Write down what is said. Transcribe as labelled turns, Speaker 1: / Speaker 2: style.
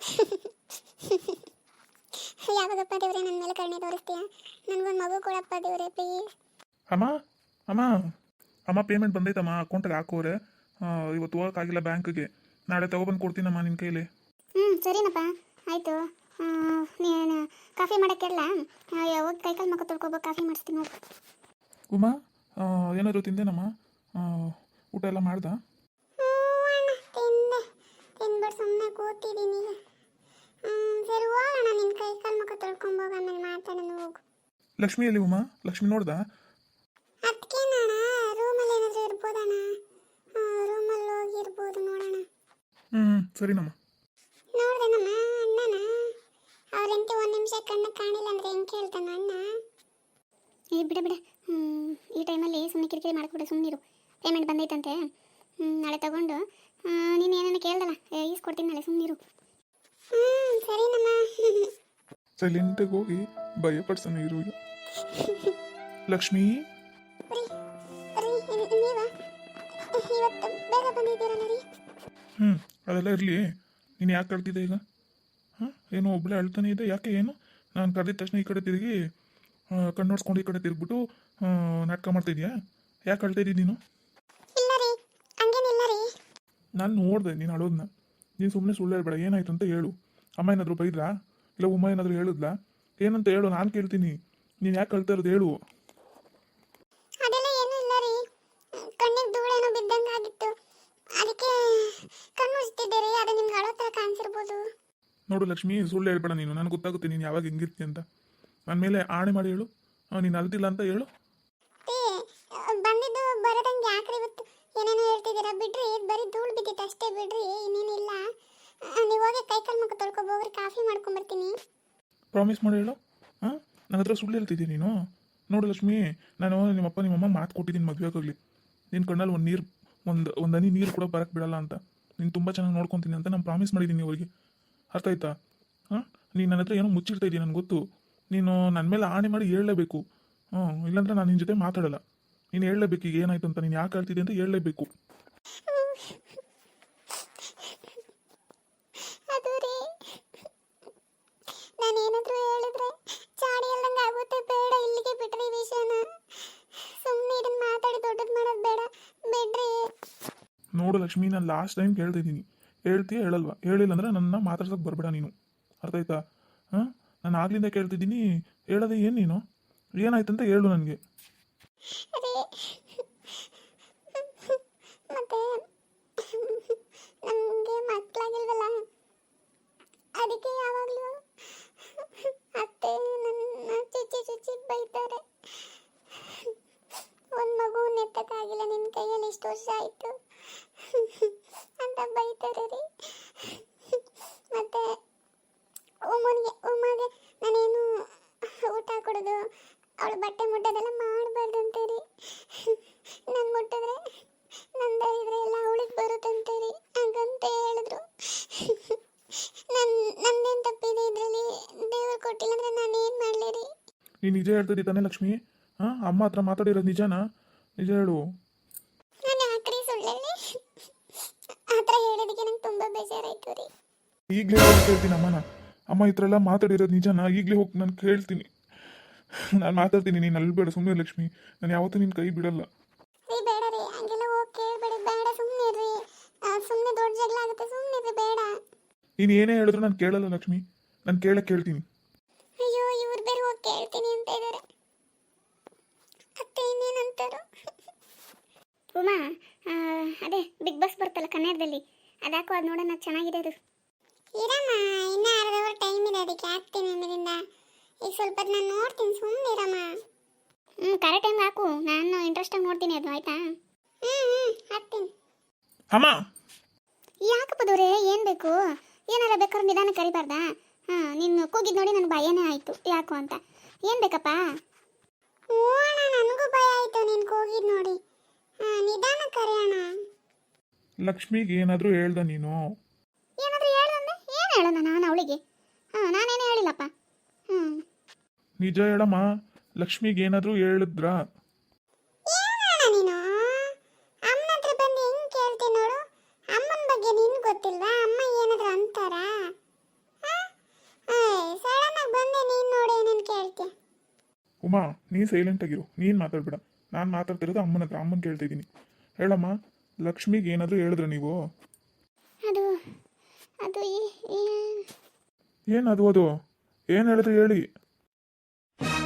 Speaker 1: ಯಾವಾಗಪ್ಪ ದೇವ್ರೆ ನನ್ನ ಮೇಲೆ ಕರುಣೆ ತೋರಿಸ್ತೀಯ? ನನಗೊಂದು ಮಗು ಕೊಡಪ್ಪ ದೇವ್ರೆ ಪ್ಲೀಸ್
Speaker 2: ಅಮ್ಮ ಅಮ್ಮ ಅಮ್ಮ ಪೇಮೆಂಟ್ ಬಂದೈತಮ್ಮ ಅಕೌಂಟ್ಗೆ ಹಾಕೋರೆ. ಇವತ್ತು ಹೋಗೋಕ್ಕಾಗಿಲ್ಲ ಬ್ಯಾಂಕ್ಗೆ ನಾಳೆ ತಗೊಬಂದು ಕೊಡ್ತೀನಮ್ಮ ನಿನ್ನ ಕೈಲಿ.
Speaker 1: ಹ್ಞೂ ಸರಿನಪ್ಪ. ಆಯಿತು. ನೀನು ಕಾಫಿ ಮಾಡೋಕ್ಕೆಲ್ಲ ಹೋಗಿ ಕೈಕಾಲು ಮಕ್ಕ ತೊಳ್ಕೊಬೇಕು ಕಾಫಿ ಮಾಡಿಸ್ತೀನಿ
Speaker 2: ಉಮಾ ಏನಾದರೂ ತಿಂದೇನಮ್ಮ? ಊಟ ಎಲ್ಲ ಮಾಡ್ದ?
Speaker 1: ತಿಂದ್ಬಿಟ್ಟು ಸುಮ್ಮನೆ ಕೂತಿದ್ದೀನಿ. ಸರಿ ಹೋಗೋಣ ನಿನ್ನ ಕೈ ಕಾಲು ಮುಖ ತೊಳ್ಕೊಂಬೋಗ ಆಮೇಲೆ ಮಾತಾಡೋಣ ಹೋಗು.
Speaker 2: ಲಕ್ಷ್ಮಿ ಎಲ್ಲಿ ಉಮಾ? ಲಕ್ಷ್ಮಿ ನೋಡ್ದ?
Speaker 1: ಅದಕ್ಕೇನಣ್ಣ ರೂಮಲ್ಲಿ ಏನಾದರೂ ಇರ್ಬೋದಣ್ಣ? ರೂಮಲ್ಲಿ ಹೋಗಿ ಇರ್ಬೋದು ನೋಡೋಣ.
Speaker 2: ಹ್ಞೂ ಸರಿನಮ್ಮ
Speaker 1: ನೋಡ್ದೇನಮ್ಮ ಅಣ್ಣನ. ಅವ್ರಂತೆ ಒಂದು ನಿಮಿಷ ಕಣ್ಣು ಕಾಣಿಲ್ಲ ಅಂದ್ರೆ ಹೆಂಗೆ ಕೇಳ್ತಾನ ಅಣ್ಣ? ಏ ಬಿಡ ಬಿಡ. ಹ್ಮ್, ಈ ಟೈಮಲ್ಲಿ ಸುಮ್ಮನೆ ಕಿರಿಕಿರಿ ಮಾಡ್ಕೊಬಿಡ ಸುಮ್ಮನಿರು ಪೇಮೆಂಟ್ ಬಂದೈತಂತೆ. ನಾಳೆ ತಗೊಂಡು. ನೀನು ಏನೇನು ಕೇಳ್ದಲ್ಲ ಈಸ್ಕೊಡ್ತೀನಿ ನಾಳೆ ಸುಮ್ಮನಿರು ಹ್ಞೂ ಸರಿನಮ್ಮ
Speaker 2: ಸೈಲೆಂಟಾಗಿ ಹೋಗಿ ಭಯಪಡ್ಸೋಣ ಇರು ಲಕ್ಷ್ಮಿ? ಹ್ಞೂ ಅದೆಲ್ಲ ಇರಲಿ. ನೀನು ಯಾಕೆ ಕಳ್ತಿದ್ದೆ ಈಗ? ಹಾಂ ಏನೋ ಒಬ್ಬಳೇ ಅಳ್ತಾನೆ ಇದೆ ಯಾಕೆ ಏನು? ನಾನು ಕರೆದಿದ ತಕ್ಷಣ ಈ ಕಡೆ ತಿರುಗಿ ಕಣ್ಣು ನೋಡ್ಸ್ಕೊಂಡು ಈ ಕಡೆ ತಿರುಗ್ಬಿಟ್ಟು ನಾಟಕ ಮಾಡ್ತಿದ್ಯಾ ಯಾಕೆ ಅಳ್ತಾ ನೀನು
Speaker 1: ಇಲ್ಲ ರೀ ಹಂಗೇನಿಲ್ಲ ರೀ
Speaker 2: ನಾನು ನೋಡಿದೆ ನೀನು ಅಳೋದನ್ನ ನೀನು ಸುಮ್ಮನೆ ಸುಳ್ಳು ಹೇಳ್ಬೇಡ ಏನಾಯ್ತು ಅಂತ ಹೇಳು. ಅಮ್ಮ ಏನಾದರೂ ಬೈದ್ರಾ? ಇಲ್ಲ ಉಮ್ಮ ಏನಾದರೂ ಹೇಳಿದ್ಲಾ? ಏನಂತ ಹೇಳು ನಾನು ಕೇಳ್ತೀನಿ. ನೀನು ಯಾಕೆ ಕಳ್ತಾ ಇರೋದು ಹೇಳು.
Speaker 1: ಅದೆಲ್ಲ ಏನೂ ಇಲ್ಲ ರೀ. ಕಣ್ಣಿಗೆ ಧೂಳೇನೋ ಬಿದ್ದಂಗೆ ಆಗಿತ್ತು. ಅದಕ್ಕೆ ಕಣ್ಣು ಉಜ್ತಿದ್ದೆ ರೀ ಅದು ನಿಮ್ಗೆ ಅಳೋ ಥರ ಕಾಣಿಸಿರ್ಬೋದು.
Speaker 2: ನೋಡು ಲಕ್ಷ್ಮಿ ಸುಳ್ಳು ಹೇಳ್ಬೇಡ ನೀನು. ನನಗೆ ಗೊತ್ತಾಗುತ್ತೆ ನೀನು ಯಾವಾಗ ಹೆಂಗಿರ್ತಿ ಅಂತ. ನನ್ನ ಮೇಲೆ ಆಣೆ ಮಾಡಿ ಹೇಳು. ನೀನು ಅಲ್ತಿಲ್ಲ ಅಂತ ಹೇಳು.
Speaker 1: ಬಿಡ್ರಿ ಇನ್ನೇನಿಲ್ಲ ನೀವು ಹೋಗಿ ಕೈ ಕಾಲು ಮುಖ ತೊಳ್ಕೊಬೋಗ್ರಿ ಕಾಫಿ ಮಾಡ್ಕೊಂಬರ್ತೀನಿ.
Speaker 2: ಪ್ರಾಮಿಸ್ ಮಾಡಿ ಹೇಳು. ಹಾಂ ನನ್ನ ಹತ್ರ ಸುಳ್ಳು ಹೇಳ್ತಿದ್ದೀನಿ ನೀನು. ನೋಡು ಲಕ್ಷ್ಮಿ ನಾನು ನಿಮ್ಮಪ್ಪ ನಿಮ್ಮಮ್ಮ ಮಾತು ಕೊಟ್ಟಿದ್ದೀನಿ ಮದುವೆ ಆಗೋಗ್ಲಿ. ನಿನ್ನ ಕಣ್ಣಲ್ಲಿ ಒಂದು ನೀರು ಒಂದು ಒಂದು ಹನಿ ನೀರು ಕೂಡ ಬರಕ್ಕೆ ಬಿಡಲ್ಲ ಅಂತ. ನೀನು ತುಂಬ ಚೆನ್ನಾಗಿ ನೋಡ್ಕೊತೀನಿ ಅಂತ ನಾನು ಪ್ರಾಮಿಸ್ ಮಾಡಿದ್ದೀನಿ ಅವರಿಗೆ. ಅರ್ಥ ಆಯ್ತಾ? ಹಾಂ ನೀನು ನನ್ನ ಹತ್ರ ಏನೋ ಮುಚ್ಚಿಡ್ತಾ ಇದ್ದೀನಿ ನನಗೆ ಗೊತ್ತು. ನೀನು ನನ್ನ ಮೇಲೆ ಆಣೆ ಮಾಡಿ ಹೇಳಲೇಬೇಕು. ಹ್ಞೂ ಇಲ್ಲಾಂದ್ರೆ ನಾನು ನಿನ್ನ ಜೊತೆ ಮಾತಾಡಲ್ಲ. ನೀನು ಹೇಳಲೇಬೇಕು ಈಗ ಏನಾಯ್ತು ಅಂತ ನೀನು ಯಾಕೆ ಹೇಳ್ತಿದ್ದೆ ಅಂತ ಹೇಳಲೇಬೇಕು
Speaker 1: ಅದು ರೀ ನಾನೇನಾದ್ರೂ ಹೇಳಿದ್ರೆ ಚಾಡಿ ಇಲ್ದಂಗೆ ಆಗುತ್ತೆ ಬೇಡ ಇಲ್ಲಿಗೆ ಬಿಡ್ರಿ ಈ ವಿಷಯನ ಸುಮ್ಮನೆ ಇದನ್ನ ಮಾತಾಡಿ ದೊಡ್ಡದು ಮಾಡೋದು ಬೇಡ ಬಿಡ್ರಿ
Speaker 2: ನೋಡು ಲಕ್ಷ್ಮಿ, ನಾನು ಲಾಸ್ಟ್ ಟೈಮ್ ಕೇಳ್ತಿದ್ದೀನಿ. ಹೇಳ್ತೀಯ, ಹೇಳಲ್ವಾ? ಹೇಳಿಲ್ಲ ಅಂದ್ರೆ ನನ್ನ ಮಾತಾಡ್ಸೋಕೆ ಬರಬೇಡ ನೀನು. ಅರ್ಥ ಆಯ್ತಾ? ಹಾಂ? ನಾನು ಆಗ್ಲಿಂದ ಕೇಳ್ತಿದ್ದೀನಿ. ಹೇಳೋದೇ ಏನು ನೀನು? ಏನಾಯ್ತು ಅಂತ ಹೇಳು ನನಗೆ.
Speaker 1: ಅದಕ್ಕೆ ಯಾವಾಗಲೂ ಅತ್ತೆ ನನ್ನ ಚುಚ್ಚಿ ಚುಚ್ಚಿ ಬೈತಾರೆ ಒಂದು ಮಗು ನೆತ್ತಕ್ಕಾಗಿಲ್ಲ ನಿನ್ನ ಕೈಯಲ್ಲಿ ಇಷ್ಟು ವರ್ಷ ಆಯಿತು. ಅಂತ ಬೈತಾರೆ ರೀ ಮತ್ತು ಉಮ್ಮನಿಗೆ ಉಮ್ಮಗೆ ನಾನೇನು ಊಟ ಕೊಡೋದು? ಅವಳು ಬಟ್ಟೆ ಮುಟ್ಟೋದೆಲ್ಲ ಮಾಡಬಾರ್ದಂತೆ ರೀ ನಾನು ಮುಟ್ಟಿದ್ರೆ ನಂದ ಇದ್ರೆ ಎಲ್ಲ ಅವಳಿಗೆ ಬರುತ್ತೆ ರೀ ಹಾಗಂತ ಹೇಳಿದ್ರು. ನನ್ನ ನಂದೇನು ತಪ್ಪಿದೆ ಇದರಲ್ಲಿ? ದೇವ್ರು ಕೊಟ್ಟಿಲ್ಲ ಅಂದ್ರೆ ನಾನು ಏನು ಮಾಡಲಿ ರೀ
Speaker 2: ನೀನು ನಿಜ ಹೇಳ್ತಿದ್ದಿ ತಾನೇ ಲಕ್ಷ್ಮಿ? ಹಾಂ? ಅಮ್ಮ ಹತ್ರ ಮಾತಾಡಿರೋದು ನಿಜನಾ? ನಿಜ ಹೇಳು.
Speaker 1: ಯಾಕ್ರಿ ಸುಳ್ಳಲ್ಲಿ ಆ ಥರ ಹೇಳೋದಕ್ಕೆ ನಂಗೆ ತುಂಬ ಬೇಜಾರಾಯ್ತು ರೀ.
Speaker 2: ಈಗಲೇ ಹೋಗಿ ಕೇಳ್ತೀನಿ ಅಮ್ಮನ. ಅಮ್ಮ ಈ ಥರ ಎಲ್ಲ ಮಾತಾಡಿರೋದು ನಿಜನಾ? ಈಗಲೇ ಹೋಗಿ ನಾನು ಕೇಳ್ತೀನಿ. ನಾನು ಮಾತಾಡ್ತೀನಿ ನೀನು ಬೇಡ ಸುಮ್ಮನೆ ಲಕ್ಷ್ಮಿ. ನಾನು ಯಾವತ್ತೂ ನಿನ್ನ ಕೈ ಬಿಡಲ್ಲ.
Speaker 1: ರೀ ಬೇಡ ರೀ. ಹಂಗೆಲ್ಲ ಹೋಗಿ ಕೇಳಬೇಡಿ. ಬೇಡ ಸುಮ್ಮನೆ ರೀ ಸುಮ್ಮನೆ ದೊಡ್ಡ ಜಗಳ ಆಗುತ್ತೆ. ಸುಮ್ಮನೆ ಬೇಡ.
Speaker 2: ನೀನು ಏನೇ ಹೇಳಿದ್ರು ನಾನು ಕೇಳಲ್ಲ ಲಕ್ಷ್ಮಿ. ನಾನು ಕೇಳಕ್ಕೆ ಕೇಳ್ತೀನಿ.
Speaker 1: ಅಯ್ಯೋ ಇವ್ರು ಬೇರೆ ಹೋಗಿ ಕೇಳ್ತೀನಿ ಅಂತ ಇದ್ದಾರೆ ಅತ್ತೆ ಇನ್ನೇನಂತಾರು? ಉಮಾ ಅದೇ ಬಿಗ್ ಬಾಸ್ ಬರ್ತಲ್ಲ ಕನ್ನಡದಲ್ಲಿ. ಅದಾಕೋ ಅದು ನೋಡೋಣ ಚೆನ್ನಾಗಿದೆ ಅದು ಇರಮ್ಮ ಇನ್ನ ಅರ್ಧ ಅವರ್ ಟೈಮ್ ಇದೆ ಅದಕ್ಕೆ ಹಾಕ್ತೀನಿ ನಿಮ್ಮಿಂದ. ಈಗ ಸ್ವಲ್ಪ ಹೊತ್ತು ನಾನು ನೋಡ್ತೀನಿ ಸುಮ್ಮನೆ ಇರಮ್ಮ. ಹ್ಞೂ ಕರೆ ಟೈಮ್ ಹಾಕು. ನಾನು ಇಂಟ್ರೆಸ್ಟಾಗಿ ನೋಡ್ತೀನಿ ಅದು ಆಯ್ತಾ? ಹ್ಞೂ ಹ್ಞೂ ಹಾಕ್ತೀನಿ.
Speaker 2: ಅಮ್ಮ!
Speaker 1: ಯಾಕಪ್ಪದವ್ರೆ ಏನು ಬೇಕು? ಏನಾರ ಬೇಕಾದ್ರೆ ನಿಧಾನ ಕರಿಬಾರ್ದಾ? ಹಾಂ ನೀನು ಕೂಗಿದ್ ನೋಡಿ ನನ್ನ ಭಯನೇ ಆಯಿತು. ಯಾಕೋ ಅಂತ. ಏನು ಬೇಕಪ್ಪ? ಅಣ್ಣ ನನಗೂ ಭಯ ಆಯಿತು ನೀನು ಕೂಗಿದ್ ನೋಡಿ. ನಿಧಾನ ಕರೆಯೋಣ
Speaker 2: ಲಕ್ಷ್ಮಿಗೆ ಏನಾದರೂ ಹೇಳ್ದ ನೀನು?
Speaker 1: ಏನಾದರೂ ಹೇಳ್ದಂದ್ರೆ ಏನು ಹೇಳೋಣ ನಾನು ಅವಳಿಗೆ? ಹಾಂ ನಾನೇನು ಹೇಳಿಲ್ಲಪ್ಪ. ಹ್ಞೂ
Speaker 2: ನಿಜ ಹೇಳಮ್ಮ ಲಕ್ಷ್ಮಿಗೆ ಏನಾದರೂ ಹೇಳಿದ್ರಾ? ಉಮಾ ನೀ ಸೈಲೆಂಟ್ ಆಗಿರು. ನೀನು ಮಾತಾಡ್ಬೇಡ. ನಾನು ಮಾತಾಡ್ತಿರೋದು ಅಮ್ಮನ ಹತ್ರ ಅಮ್ಮನ ಕೇಳ್ತಿದ್ದೀನಿ ಹೇಳಮ್ಮ ಲಕ್ಷ್ಮಿಗೆ ಏನಾದರೂ ಹೇಳಿದ್ರೆ ನೀವು?
Speaker 1: ಅದು ಅದು
Speaker 2: ಏನು ಅದು ಅದು? ಏನು ಹೇಳಿದ್ರೆ ಹೇಳಿ.